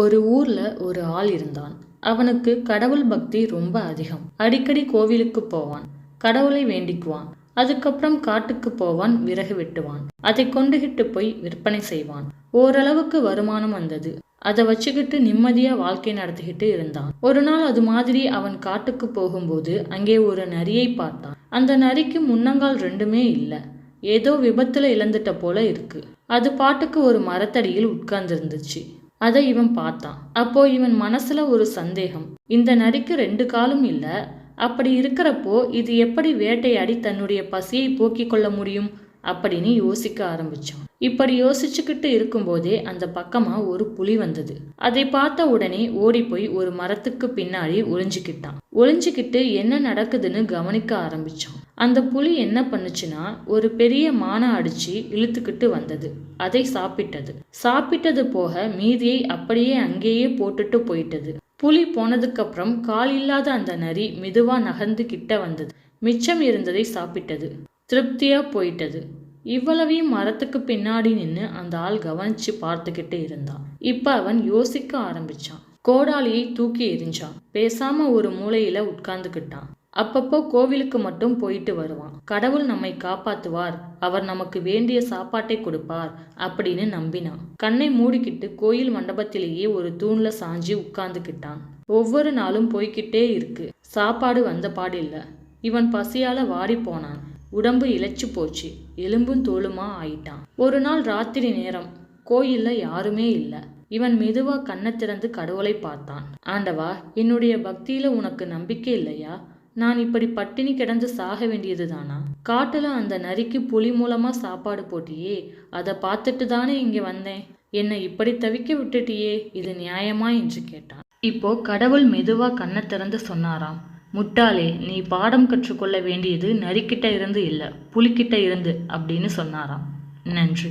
ஒரு ஊர்ல ஒரு ஆள் இருந்தான். அவனுக்கு கடவுள் பக்தி ரொம்ப அதிகம். அடிக்கடி கோவிலுக்கு போவான். கடவுளை வேண்டிக்குவான். அதுக்கப்புறம் காட்டுக்கு போவான் விறகு வெட்டுவான். அதை கொண்டுகிட்டு போய் விற்பனை செய்வான். ஓரளவுக்கு வருமானம் வந்தது. அதை வச்சுக்கிட்டு நிம்மதியா வாழ்க்கை நடத்திக்கிட்டு இருந்தான். ஒரு நாள் அது மாதிரி அவன் காட்டுக்கு போகும்போது அங்கே ஒரு நரியை பார்த்தான். அந்த நரிக்கு முன்னங்கால் ரெண்டுமே இல்லை. ஏதோ விபத்துல இழந்துட்ட போல இருக்கு. அது பாட்டுக்கு ஒரு மரத்தடியில் உட்கார்ந்துருந்துச்சு. அதை இவன் பார்த்தான். அப்போ இவன் மனசுல ஒரு சந்தேகம். இந்த நரிக்கு ரெண்டு காலும் இல்லை. அப்படி இருக்கிறப்போ இது எப்படி வேட்டையாடி தன்னுடைய பசியை போக்கிக் கொள்ள முடியும்? அப்படின்னு யோசிக்க ஆரம்பிச்சோம் இப்படி யோசிச்சுக்கிட்டு இருக்கும்போதே அந்த பக்கமா ஒரு புலி வந்தது. அதை பார்த்த உடனே ஓடி போய் ஒரு மரத்துக்கு பின்னாடி ஒளிஞ்சுக்கிட்டான். ஒளிஞ்சுக்கிட்டு என்ன நடக்குதுன்னு கவனிக்க ஆரம்பிச்சோம் அந்த புலி என்ன பண்ணுச்சுன்னா ஒரு பெரிய மானை அடிச்சு இழுத்துக்கிட்டு வந்தது. அதை சாப்பிட்டது. சாப்பிட்டது போக மீதியை அப்படியே அங்கேயே போட்டுட்டு போயிட்டது. புலி போனதுக்கப்புறம் கால் இல்லாத அந்த நரி மெதுவா நகர்ந்து கிட்ட வந்தது. மிச்சம் இருந்ததை சாப்பிட்டது. திருப்தியா போயிட்டது. இவ்வளவையும் மரத்துக்கு பின்னாடி நின்று அந்த ஆள் கவனிச்சு பார்த்துக்கிட்டு இருந்தான் இப்ப அவன் யோசிக்க ஆரம்பிச்சான். கோடாலியை தூக்கி எரிஞ்சான் பேசாம ஒரு மூலையில உட்கார்ந்துக்கிட்டான். அப்பப்போ கோவிலுக்கு மட்டும் போயிட்டு வருவான். கடவுள் நம்மை காப்பாத்துவார். அவர் நமக்கு வேண்டிய சாப்பாட்டை கொடுப்பார் அப்படின்னு நம்பினான். கண்ணை மூடிக்கிட்டு கோயில் மண்டபத்திலேயே ஒரு தூண்ல சாஞ்சி உட்கார்ந்துக்கிட்டான். ஒவ்வொரு நாளும் போய்கிட்டே இருக்கு. சாப்பாடு வந்த பாடில்ல. இவன் பசியால வாடி போனான். உடம்பு இழைச்சி போச்சு. எலும்பும் தோலுமா ஆயிட்டான். ஒரு நாள் ராத்திரி நேரம். கோயில்ல யாருமே இல்லை. இவன் மெதுவா கண்ணை திறந்து கடவுளை பார்த்தான். ஆண்டவா என்னுடைய பக்தியில உனக்கு நம்பிக்கை இல்லையா? நான் இப்படி பட்டினி கிடந்து சாக வேண்டியதுதானா? காட்டுல அந்த நரிக்கு புலி மூலமா சாப்பாடு போட்டியே. அதை பார்த்துட்டு தானே இங்க வந்தேன். என்னை இப்படி தவிக்க விட்டுட்டியே. இது நியாயமா? என்று கேட்டான். இப்போ கடவுள் மெதுவா கண்ணை திறந்து சொன்னாராம். முட்டாளே நீ பாடம் கற்றுக்கொள்ள வேண்டியது நரிக்கிட்ட இருந்து இல்லை புலிக்கிட்ட இருந்து அப்படின்னு சொன்னாராம். நன்றி.